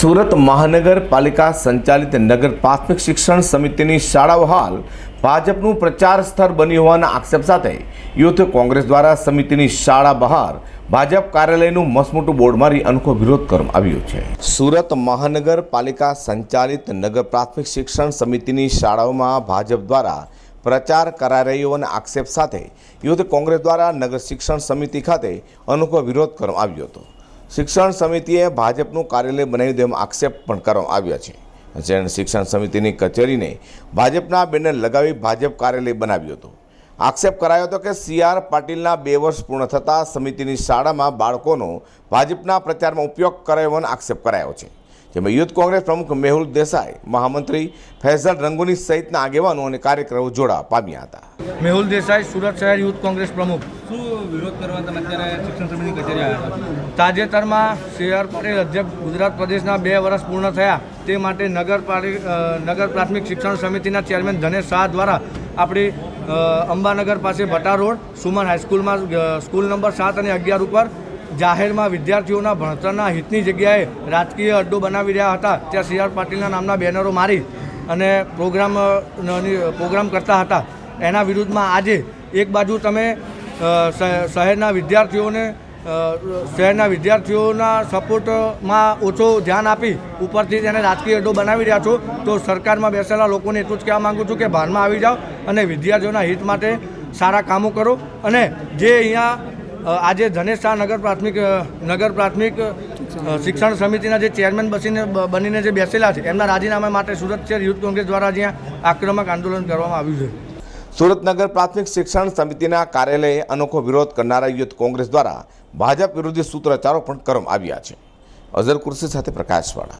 સુરત મહાનગરપાલિકા સંચાલિત નગર પ્રાથમિક શિક્ષણ સમિતિની શાળાઓ હાલ ભાજપનું પ્રચાર સ્થળ બની હોવાના આક્ષેપ સાથે યુથ કોંગ્રેસ દ્વારા સમિતિની શાળા બહાર ભાજપ કાર્યાલયનું મસમોટું બોર્ડ મારી અનોખો વિરોધ કરવામાં આવ્યો છે. સુરત મહાનગરપાલિકા સંચાલિત નગર પ્રાથમિક શિક્ષણ સમિતિની શાળાઓમાં ભાજપ દ્વારા પ્રચાર હોવાના આક્ષેપ સાથે યુથ કોંગ્રેસ દ્વારા નગર શિક્ષણ સમિતિ ખાતે અનોખો વિરોધ કરવામાં આવ્યો હતો. શિક્ષણ સમિતિએ ભાજપનું કાર્યાલય બનાવી દેવામાં આક્ષેપ પણ કરવામાં આવ્યા છે. જેણે શિક્ષણ સમિતિની કચેરીને ભાજપના બેનર લગાવી ભાજપ કાર્યાલય બનાવ્યું હતું. આક્ષેપ કરાયો હતો કે સી આર પાટીલના બે વર્ષ પૂર્ણ થતાં સમિતિની શાળામાં બાળકોનો ભાજપના પ્રચારમાં ઉપયોગ કરાયો આક્ષેપ કરાયો છે. જેમાં યુથ કોંગ્રેસ પ્રમુખ મેહુલ દેસાઈ, મહામંત્રી ફૈઝલ રંગોની સહિતના આગેવાનો અને કાર્યકરો જોડા પામ્યા હતા. મેહુલ દેસાઈ, સુરત શહેર યુથ કોંગ્રેસ પ્રમુખ. વિરોધ કરવા તમે અત્યારે શિક્ષણ સમિતિ કચેરી આવ્યા તાજેતરમાં સી આર પાટીલ અધ્યક્ષ ગુજરાત પ્રદેશના બે વર્ષ પૂર્ણ થયા. તે માટે નગર નગર પ્રાથમિક શિક્ષણ સમિતિના ચેરમેન ધનેશ શાહ દ્વારા આપણી અંબાનગર પાસે ભટા રોડ, સુમન હાઈસ્કૂલમાં સ્કૂલ નંબર સાત અને અગિયાર ઉપર જાહેરમાં વિદ્યાર્થીઓના ભણતરના હિતની જગ્યાએ રાજકીય અડ્ડો બનાવી રહ્યા હતા. ત્યાં સી આર પાટીલના નામના બેનરો મારી અને પ્રોગ્રામ પ્રોગ્રામ કરતા હતા. એના વિરુદ્ધમાં આજે એક બાજુ તમે શહેરના વિદ્યાર્થીઓને શહેરના વિદ્યાર્થીઓના સપોર્ટમાં ઓછો ધ્યાન આપી ઉપરથી તેને રાજકીય અડ્ડો બનાવી રહ્યા છો, તો સરકારમાં બેસેલા લોકોને એટલું જ કહેવા માગું છું કે ભાનમાં આવી જાઓ અને વિદ્યાર્થીઓના હિત માટે સારા કામો કરો અને જે અહીંયા આજે ધનેશ શાહ નગર પ્રાથમિક નગર પ્રાથમિક શિક્ષણ સમિતિના જે ચેરમેન બસીને બનીને જે બેસેલા છે, એમના રાજીનામા માટે સુરત શહેર યુથ કોંગ્રેસ દ્વારા જ્યાં આક્રમક આંદોલન કરવામાં આવ્યું છે. સુરત નગર પ્રાથમિક શિક્ષણ સમિતિના કાર્યાલયે અનોખો વિરોધ કરનારા યુથ કોંગ્રેસ દ્વારા ભાજપ વિરોધી સૂત્રોચ્ચારો પણ કરવામાં આવ્યા છે. અઝર કુર્સી સાથે પ્રકાશવાળા.